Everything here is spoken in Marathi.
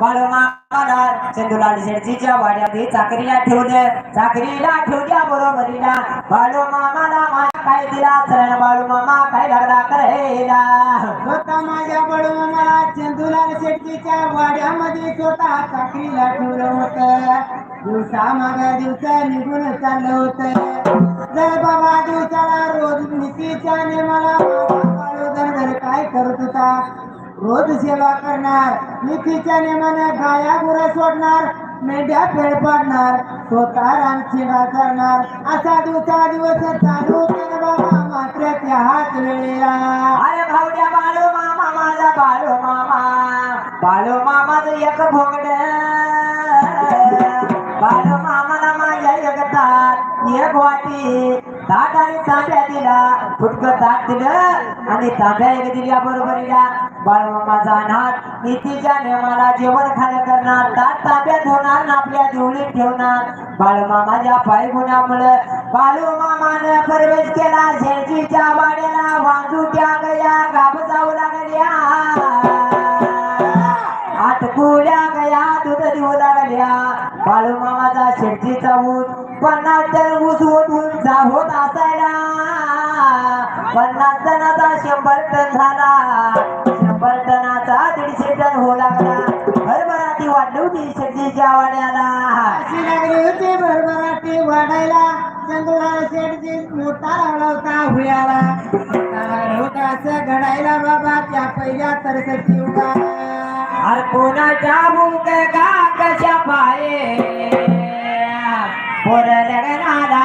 बाळू मामाला चंदूलाल शेडजीच्या वाड्यात चाकरीला ठेवलं चाकरीला ठेवल्या बरोबरीला बाळू मामाला माझ्या काय दिला चरण बाळू मामा काय लागला करायला स्वतः माझ्या बडून मला चंदूलाल शेट्टीच्या वाड्यामध्ये स्वतः चाकरीला ठेवलं होतं दिवसा मागा दिवसा निघून चाललं होत जर बाबा दिवसाला रोज नीतीच्या नेमाला काय करत होता? रोज सेवा करणार नीतीच्या नेमानं गाया गुरा सोडणार मेंढ्या फेड पाडणार स्वतः रामसेवा करणार. असा दिवसा दिवस चालू होते बाबा मात्र त्या हात वेळेला. अरे भावड्या बालो मामा माझा बालो मामा. बालो मामाचं एक भोगड. बालो मामाला माझ्या एकता एक वाटी ताट आणि तांब्या दिला फुटक ताट दिलं आणि तांब्या एक दिल्या बरोबरीला बाळमामाचा नाथ नाट नीतीच्या नियमाला जेवण खाणं करणार ताट तांब्यात होणार ना आपल्या देवळीत ठेवणार. बाळमामाच्या पाय गुणामुळे बाळू प्रवेश केला शेळजीच्या वाड्याला त्या गया गाभ जाऊ लागल्या. आटकुल्या गया दूध देऊ लागल्या. बाळू मामाचा शेळजीचा ऊस पन्नास टन ऊस ओढून जा होत असायला. पन्नास टनाचा शंभर टन झाला. शंभर टनाचा दीडशे टन होऊ लागला. हरभरा ती वाढली होती शेळजीच्या वाड्याला. अशी लागली होती भरभराटी वाढायला. चंदुराला शेठजी मोठा लागला होता हुयाला होता असं घडायला बाबा त्या पहिल्या तरसची उगा अरे कोणाच्या भूक का ஒரு நடராதா